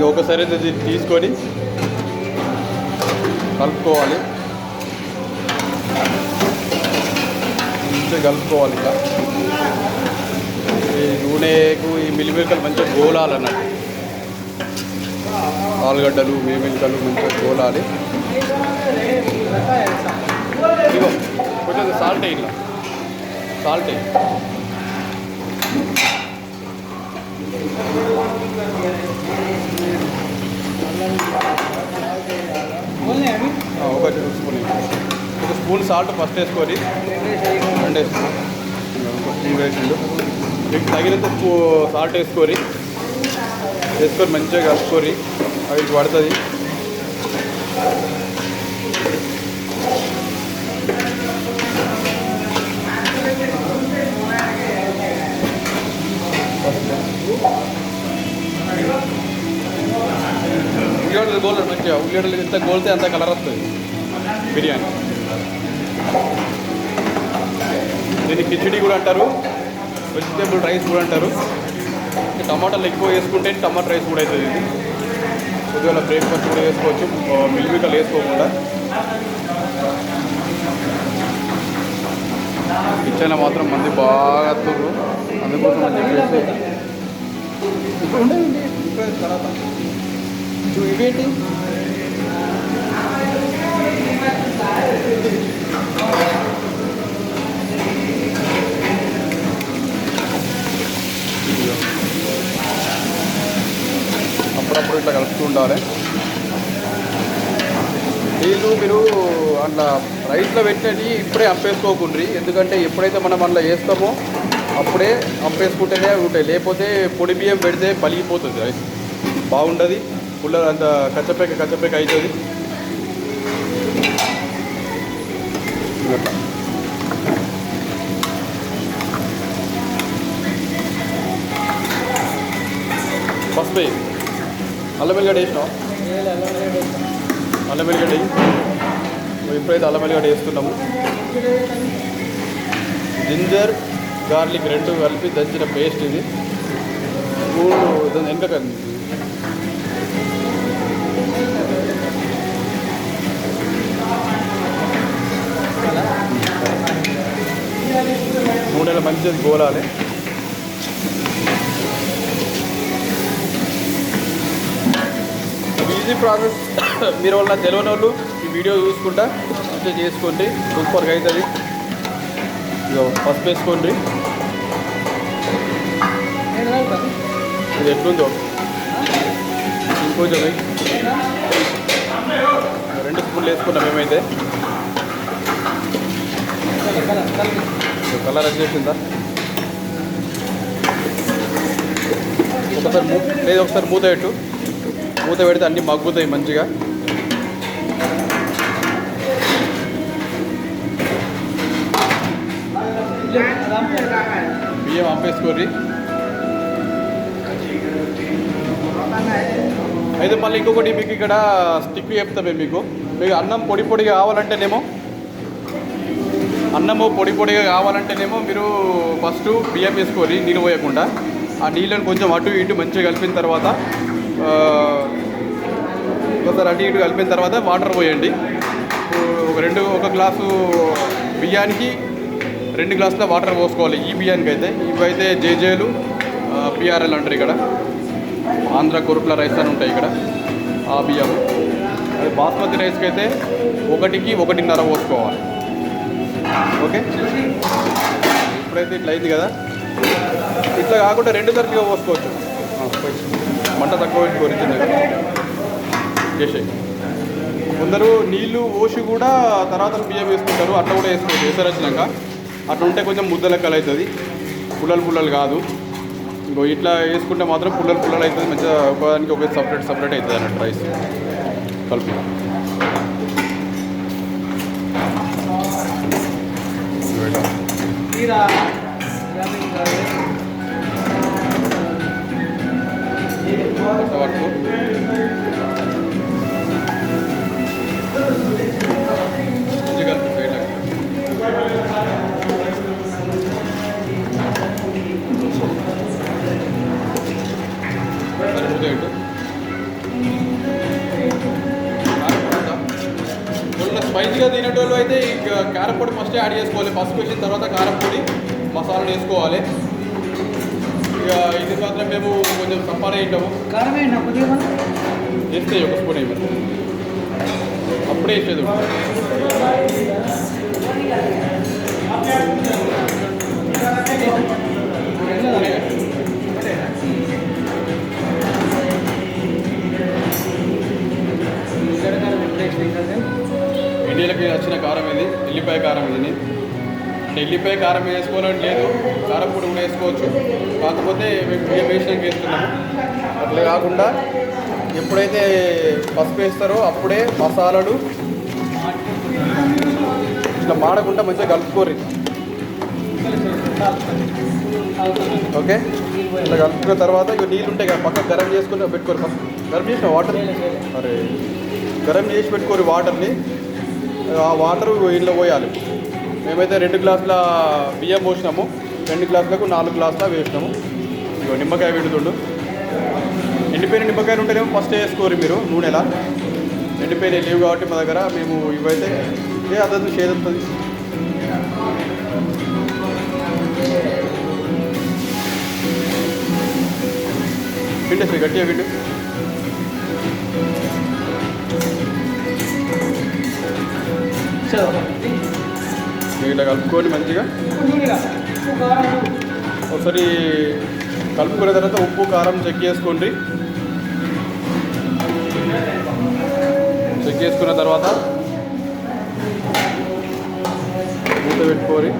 ఇది ఒకసారి అయితే తీసుకొని కలుపుకోవాలి. మంచిగా కలుపుకోవాలి ఇక ఈ నూనెకు ఈ మిల్లిమిల్కలు మంచిగా గోలాలన్నట్టు. ఆలుగడ్డలు మిల్లిమిల్కలు మంచిగా గోలాలి. ఇదిగో కొంచెం సాల్ట్ వేయాలి సాల్ట్ వేయి ఆ, ఒక స్పూన్ ఒక స్పూన్ సాల్ట్ ఫస్ట్ వేసుకొని రెండు వేసుకున్నాం వేసిండు. మీకు తగినంత సాల్ట్ వేసుకొని వేసుకొని మంచిగా కలుపుకొని అవి పడుతుంది. ఉల్లిగడ్డలు గోల్ మంచిగా ఉల్లిగడ్డలు ఎంత గోల్తే అంత కలర్ వస్తుంది. బిర్యానీ. దీన్ని కిచిడి కూడా అంటారు వెజిటేబుల్ రైస్ కూడా అంటారు. టమాటాలు ఎక్కువ వేసుకుంటే టమాటా రైస్ కూడా అవుతుంది ఇది. కొద్దిగా బ్రేక్ఫాస్ట్ కూడా వేసుకోవచ్చు మిల్మికలు వేసుకోకుండా. కిచెన్ మాత్రం మంది బాగా తుర్రు అందుకోసం అని చెప్పేసి. ఇప్పుడు ఉండేది చూ ఇవేంటి? అప్పుడప్పుడు ఇట్లా కలుపుతూ ఉండాలి. నీళ్ళు మీరు అట్లా రైస్లో పెట్టినవి ఇప్పుడే అంపేసుకోకుండ్రి ఎందుకంటే ఎప్పుడైతే మనం అట్లా వేస్తామో అప్పుడే అంపేసుకుంటేనే ఉంటాయి. లేకపోతే పొడి బియ్యం పెడితే పలిగిపోతుంది రైస్. బాగుండదు. పుల్ల అంత కచ్చపేక కచ్చపేక అవుతుంది. పసుపు ఫస్ట్ అల్లం వెల్లిగడ్డ వేసినావు? అల్లం వెల్లిగడ్డ ఇప్పుడైతే అల్లం వెల్లిగడ్డ వేస్తున్నాము జింజర్ గార్లిక్ రెండు కలిపి దంచిన పేస్ట్ ఇది. మూడు దాని వెనక నూనెలో మంచిది గోలాలి. ఈజీ ప్రాసెస్ మీరు వాళ్ళ తెలియని వాళ్ళు ఈ వీడియో చూసుకుంటా. మంచిగా చేసుకోండి. సూపర్గా అవుతుంది ఇక పసుపు వేసుకోండి. ఇది ఎట్లుందో? ఇంకొంచెం రెండు స్పూన్లు వేసుకున్నాం మేమైతే. కలర్ వచ్చేసిందా? ఒకసారి మూ లేదు ఒకసారి మూత పెట్టు. మూత పెడితే అన్నీ మగ్గుతాయి మంచిగా. బియ్యం ఆపేసుకోర్రి. అయితే మళ్ళీ ఇంకొకటి మీకు ఇక్కడ స్టిక్ మేము మీకు. మీకు అన్నం పొడి పొడిగా కావాలంటేనేమో అన్నము పొడి పొడిగా కావాలంటేనేమో మీరు ఫస్ట్ బియ్యం వేసుకోవాలి నీళ్ళు పోయకుండా. ఆ నీళ్ళని కొంచెం అటు ఇటు మంచిగా కలిపిన తర్వాత ఒకసారి అటు ఇటు కలిపిన తర్వాత వాటర్ పోయండి. ఒక రెండు ఒక గ్లాసు బియ్యానికి రెండు గ్లాసుల వాటర్ పోసుకోవాలి ఈ బియ్యానికి అయితే. ఇవైతే జేజేలు పిఆర్ఎల్ అంటారు ఇక్కడ. ఆంధ్ర కురుకుల రైస్ అని ఉంటాయి ఇక్కడ ఆ బియ్యం అది బాస్మతి రైస్కి అయితే ఒకటికి ఒకటిన్నర పోసుకోవాలి. ఓకే? ఇప్పుడైతే ఇట్లా అయింది కదా. ఇట్లా కాకుండా రెండు తరచుగా పోసుకోవచ్చు. మంట తక్కువ పెట్టుకోరు చేసేయి కొందరు నీళ్ళు పోసి కూడా తర్వాత బియ్యం వేసుకుంటారు అట్లా కూడా వేసుకోవచ్చు వేసారు వచ్చినాక అట్లా ఉంటే కొంచెం ముద్ద లెక్కలు అవుతుంది పుల్లలు పుల్లలు కాదు. ఇంకో ఇట్లా వేసుకుంటే మాత్రం పుల్లలు పుల్లలు అవుతుంది మంచిగా ఒకదానికి ఒక సపరేట్ సపరేట్ అవుతుంది అన్నట్టు రైస్. కలిపి. పట్టుకో రేటు కొంచెం స్పైసీగా తినేటోళ్ళు అయితే ఈ కారపొడి ఫస్ట్ యాడ్ చేసుకోవాలి. ఫస్ట్ వేసిన తర్వాత కారపొడి మసాలా వేసుకోవాలి. ఇక ఇది మాత్రం మేము కొంచెం సఫార్ అయ్యాము వేస్తే ఒక స్పూన్ అయిపోయి అప్పుడే వేసేది. అంటే కారం వేసుకోవాలని లేదు. కారం పొడి కూడా వేసుకోవచ్చు. కాకపోతే మేము బియ్యం వేసినాక వేస్తున్నాము అట్లా కాకుండా ఎప్పుడైతే పసుపు వేస్తారో అప్పుడే మసాలాలు ఇట్లా మాడకుండా మంచిగా కలుపుకోరు ఓకే? ఇట్లా కలుపుకున్న తర్వాత ఇక నీళ్ళు ఉంటాయి కదా పక్కన గరం చేసుకుని పెట్టుకోరు ఫస్ట్. గరం చేసిన వాటర్? అరే గరం చేసి పెట్టుకోరు వాటర్ని. ఆ వాటర్ ఇంట్లో పోయాలి. మేమైతే రెండు గ్లాసుల బియ్యం పోసినాము రెండు గ్లాసులకు నాలుగు గ్లాసుల వేసినాము. ఇగో నిమ్మకాయ విడుతుండు ఎండిపోయిన నిమ్మకాయలు ఉంటేనేమో ఫస్ట్ వేసుకోరు మీరు నూనెలా. ఎండిపోయిన లేవు కాబట్టి మా దగ్గర మేము ఇవైతే ఏ అదొద్దు చేదుతుంది పిండేసి గట్టిగా పిండు. చలో ఇలా కలుపుకొని మంచిగా ఒకసారి కలుపుకున్న తర్వాత ఉప్పు కారం చెక్ చేసుకోండి. చెక్ చేసుకున్న తర్వాత మూత పెట్టుకొని